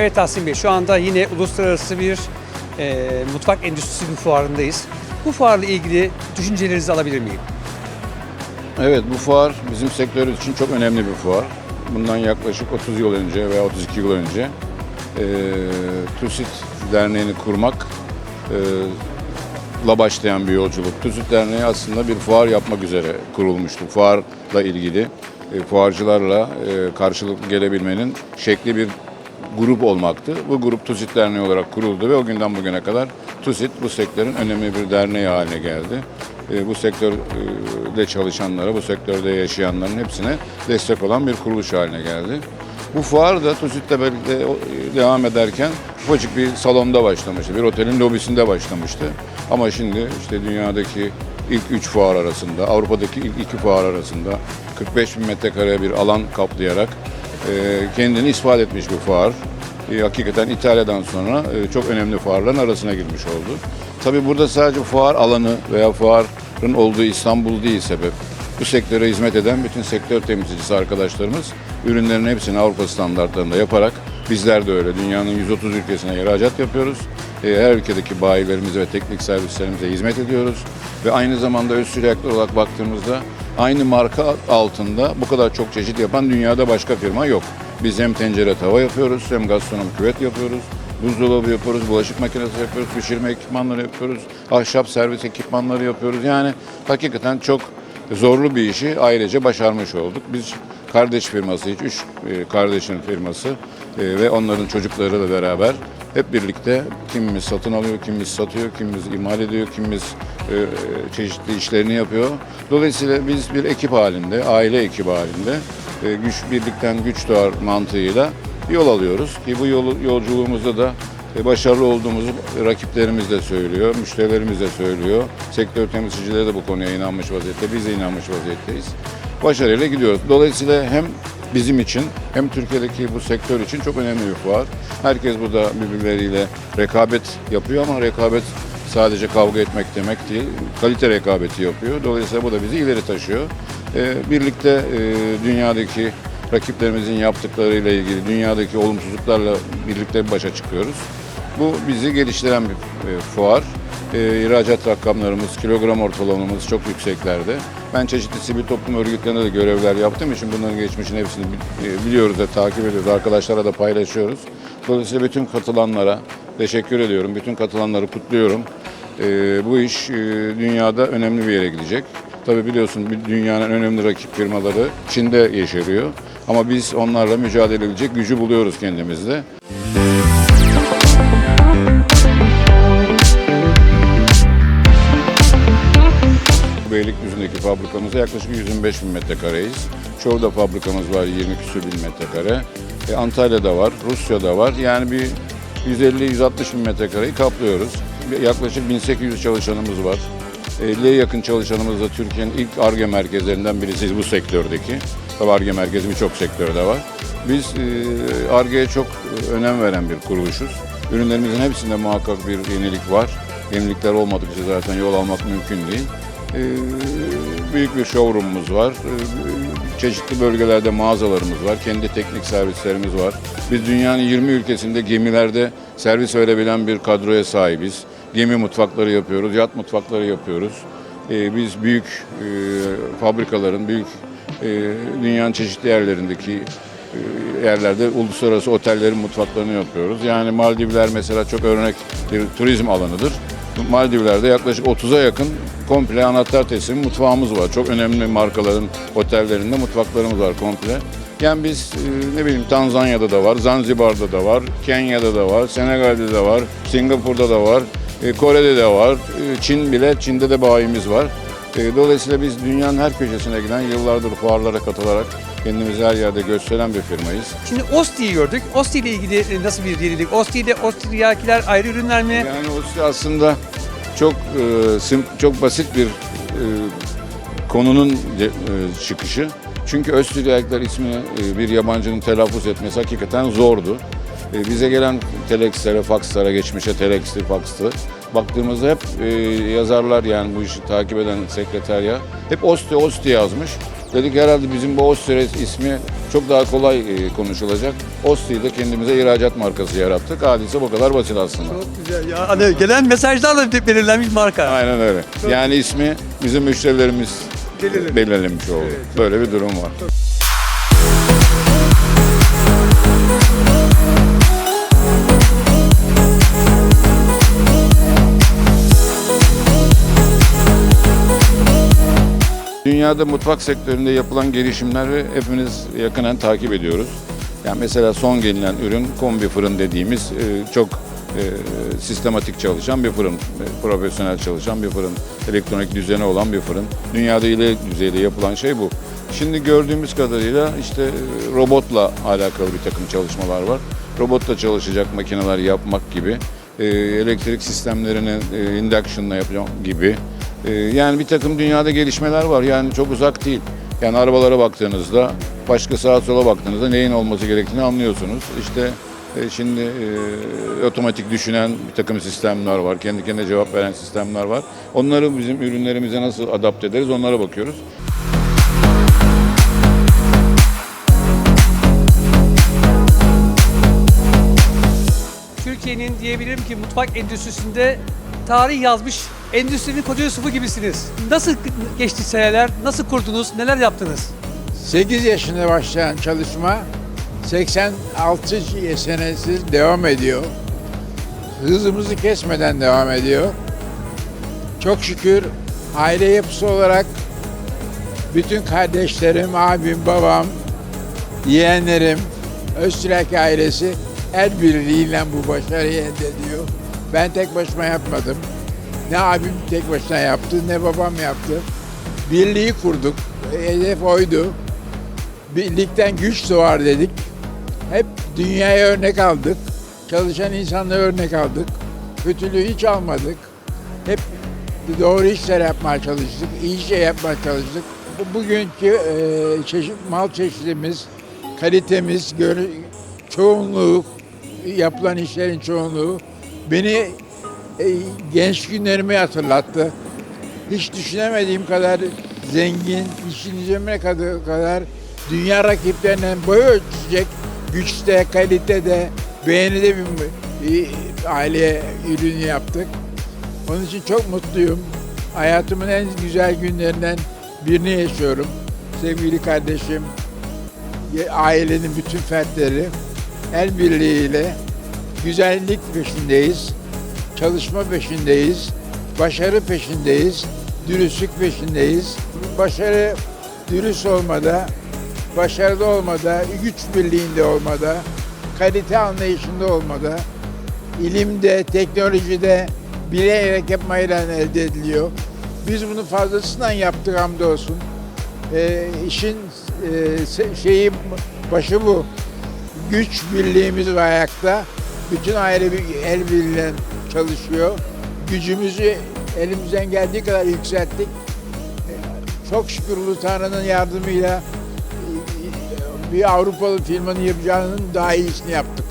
Evet Tahsin Bey, şu anda yine uluslararası bir e, mutfak endüstrisi bir fuarındayız. Bu fuarla ilgili düşüncelerinizi alabilir miyim? Evet bu fuar bizim sektörümüz için çok önemli bir fuar. Bundan yaklaşık 30 yıl önce veya 32 yıl önce e, TÜSİT Derneği'ni kurmak e, la başlayan bir yolculuk. TÜSİT Derneği aslında bir fuar yapmak üzere kurulmuştu. Fuarla ilgili e, fuarcılarla e, karşılıklı gelebilmenin şekli bir grup olmaktı. Bu grup TÜSİT Derneği olarak kuruldu ve o günden bugüne kadar TÜSİT bu sektörün önemli bir derneği haline geldi. E, bu sektörde çalışanlara, bu sektörde yaşayanların hepsine destek olan bir kuruluş haline geldi. Bu fuar da TÜSİT'le birlikte o- devam ederken ufacık bir salonda başlamıştı. Bir otelin lobisinde başlamıştı. Ama şimdi işte dünyadaki ilk üç fuar arasında, Avrupa'daki ilk iki fuar arasında 45 bin metrekare bir alan kaplayarak e, kendini ispat etmiş bir fuar. E, hakikaten İtalya'dan sonra e, çok önemli fuarların arasına girmiş oldu. Tabii burada sadece fuar alanı veya fuarın olduğu İstanbul değil sebep. Bu sektöre hizmet eden bütün sektör temsilcisi arkadaşlarımız ürünlerin hepsini Avrupa standartlarında yaparak bizler de öyle dünyanın 130 ülkesine ihracat yapıyoruz. E, Her ülkedeki bayilerimize ve teknik servislerimize hizmet ediyoruz. Ve aynı zamanda öz reaktör olarak baktığımızda aynı marka altında bu kadar çok çeşit yapan dünyada başka firma yok. Biz hem tencere tava yapıyoruz hem gastronomi küvet yapıyoruz. Buzdolabı yapıyoruz, bulaşık makinesi yapıyoruz, pişirme ekipmanları yapıyoruz, ahşap servis ekipmanları yapıyoruz. Yani hakikaten çok zorlu bir işi ailece başarmış olduk. Biz kardeş firmasıyız, üç e, kardeşin firması ve onların çocuklarıyla beraber hep birlikte kimimiz satın alıyor, kimimiz satıyor, kimimiz imal ediyor, kimimiz e, çeşitli işlerini yapıyor. Dolayısıyla biz bir ekip halinde, aile ekibi halinde e, güç birlikten güç doğar mantığıyla yol alıyoruz ki bu yol, yolculuğumuzda da e, başarılı olduğumuzu rakiplerimiz de söylüyor, müşterilerimiz de söylüyor. Sektör temsilcileri de bu konuya inanmış vaziyette, biz de inanmış vaziyetteyiz. Başarıyla gidiyoruz. Dolayısıyla hem bizim için hem Türkiye'deki bu sektör için çok önemli bir fuar. Herkes burada birbirleriyle rekabet yapıyor ama rekabet sadece kavga etmek demek değil, kalite rekabeti yapıyor. Dolayısıyla bu da bizi ileri taşıyor. Ee, birlikte e, dünyadaki rakiplerimizin yaptıklarıyla ilgili, dünyadaki olumsuzluklarla birlikte başa çıkıyoruz. Bu bizi geliştiren bir e, fuar. E, rakamlarımız, kilogram ortalamamız çok yükseklerde. Ben çeşitli sivil toplum örgütlerinde de görevler yaptığım için bunların geçmişini hepsini e, biliyoruz ve takip ediyoruz. Arkadaşlara da paylaşıyoruz. Dolayısıyla bütün katılanlara teşekkür ediyorum. Bütün katılanları kutluyorum. E, bu iş e, dünyada önemli bir yere gidecek. Tabii biliyorsun dünyanın önemli rakip firmaları Çin'de yeşeriyor. Ama biz onlarla mücadele edecek gücü buluyoruz kendimizde. Beylikdüzü'ndeki fabrikamızda yaklaşık 125 bin metrekareyiz. Çoğu fabrikamız var 20 küsur bin metrekare. E, Antalya'da var, Rusya'da var. Yani bir 150-160 bin metrekareyi kaplıyoruz. Yaklaşık 1800 çalışanımız var. 50'ye yakın çalışanımız da Türkiye'nin ilk ARGE merkezlerinden birisiyiz bu sektördeki. Tabii ARGE merkezi birçok sektörde var. Biz e, ARGE'ye çok e, önem veren bir kuruluşuz. Ürünlerimizin hepsinde muhakkak bir yenilik var. Yenilikler olmadıkça zaten yol almak mümkün değil. Büyük bir showroom'umuz var. E, çeşitli bölgelerde mağazalarımız var. Kendi teknik servislerimiz var. Biz dünyanın 20 ülkesinde gemilerde servis verebilen bir kadroya sahibiz. Gemi mutfakları yapıyoruz, yat mutfakları yapıyoruz. E, biz büyük e, fabrikaların, büyük e, dünyanın çeşitli yerlerindeki e, yerlerde uluslararası otellerin mutfaklarını yapıyoruz. Yani Maldivler mesela çok örnek bir turizm alanıdır. Maldivler'de yaklaşık 30'a yakın komple anahtar teslim mutfağımız var. Çok önemli markaların otellerinde mutfaklarımız var komple. Yani biz e, ne bileyim Tanzanya'da da var, Zanzibar'da da var, Kenya'da da var, Senegal'de de var, Singapur'da da var, e, Kore'de de var, e, Çin bile, Çin'de de bayimiz var. Dolayısıyla biz dünyanın her köşesine giden yıllardır fuarlara katılarak kendimizi her yerde gösteren bir firmayız. Şimdi Osti'yi gördük. Osti ile ilgili nasıl bir yenilik? Osti ile Ostriyakiler ayrı ürünler mi? Yani o aslında çok e, sim- çok basit bir e, konunun de- e, çıkışı. Çünkü Östüryaklar ismini e, bir yabancının telaffuz etmesi hakikaten zordu. E, bize gelen telexlere, fakslara, geçmişe telexti, fakstı. Baktığımızda hep e, yazarlar yani bu işi takip eden sekreterya hep Osti, Osti yazmış. Dedik herhalde bizim bu Ostres ismi çok daha kolay e, konuşulacak. Ostri'yi de kendimize ihracat markası yarattık. Hadise bu kadar basit aslında. Çok güzel ya. Hani gelen mesajlarla belirlenmiş marka. Aynen öyle. Yani ismi bizim müşterilerimiz Belirlemiş. oldu. Böyle bir durum var. Dünyada mutfak sektöründe yapılan gelişimleri hepimiz yakından takip ediyoruz. Yani mesela son gelinen ürün kombi fırın dediğimiz e, çok e, sistematik çalışan bir fırın, e, profesyonel çalışan bir fırın, elektronik düzeni olan bir fırın. Dünyada ileri düzeyde yapılan şey bu. Şimdi gördüğümüz kadarıyla işte robotla alakalı bir takım çalışmalar var. Robotla çalışacak makineler yapmak gibi, elektrik sistemlerini induction'la yapacak gibi. E, yani bir takım dünyada gelişmeler var. Yani çok uzak değil. Yani arabalara baktığınızda, başka sağa sola baktığınızda neyin olması gerektiğini anlıyorsunuz. İşte e, şimdi e, otomatik düşünen bir takım sistemler var, kendi kendine cevap veren sistemler var. Onları bizim ürünlerimize nasıl adapte ederiz onlara bakıyoruz. Türkiye'nin diyebilirim ki mutfak endüstrisinde tarih yazmış endüstrinin koca Yusuf'u gibisiniz. Nasıl geçti seneler? Nasıl kurdunuz? Neler yaptınız? 8 yaşında başlayan çalışma 86 senesi devam ediyor. Hızımızı kesmeden devam ediyor. Çok şükür aile yapısı olarak bütün kardeşlerim, abim, babam, yeğenlerim, Öztürk ailesi el birliğiyle bu başarıyı elde ediyor. Ben tek başıma yapmadım. Ne abim tek başına yaptı, ne babam yaptı. Birliği kurduk. Hedef oydu. Birlikten güç doğar dedik. Hep dünyaya örnek aldık. Çalışan insanlara örnek aldık. Kötülüğü hiç almadık. Hep doğru işler yapmaya çalıştık. iyi şey yapmaya çalıştık. Bu- Bugünkü e, çeşit, mal çeşidimiz, kalitemiz, görü, çoğunluğu, yapılan işlerin çoğunluğu beni e, genç günlerimi hatırlattı. Hiç düşünemediğim kadar zengin, düşüneceğime kadar, kadar dünya rakiplerinden boy ölçecek güçte, kalitede, beğenide bir aile ürünü yaptık. Onun için çok mutluyum. Hayatımın en güzel günlerinden birini yaşıyorum. Sevgili kardeşim, ailenin bütün fertleri el birliğiyle güzellik peşindeyiz, çalışma peşindeyiz, başarı peşindeyiz, dürüstlük peşindeyiz. Başarı dürüst olmada, başarılı olmada, güç birliğinde olmada, kalite anlayışında olmada, ilimde, teknolojide bilerek yapmayla elde ediliyor. Biz bunu fazlasından yaptık hamdolsun. Ee, işin e, şeyi başı bu. Güç birliğimiz var ayakta. Bütün aile el birliğiyle çalışıyor. Gücümüzü elimizden geldiği kadar yükselttik. Ee, Çok şükür Ulu Tanrı'nın yardımıyla e, bir Avrupalı firmanın yapacağının daha iyisini yaptık.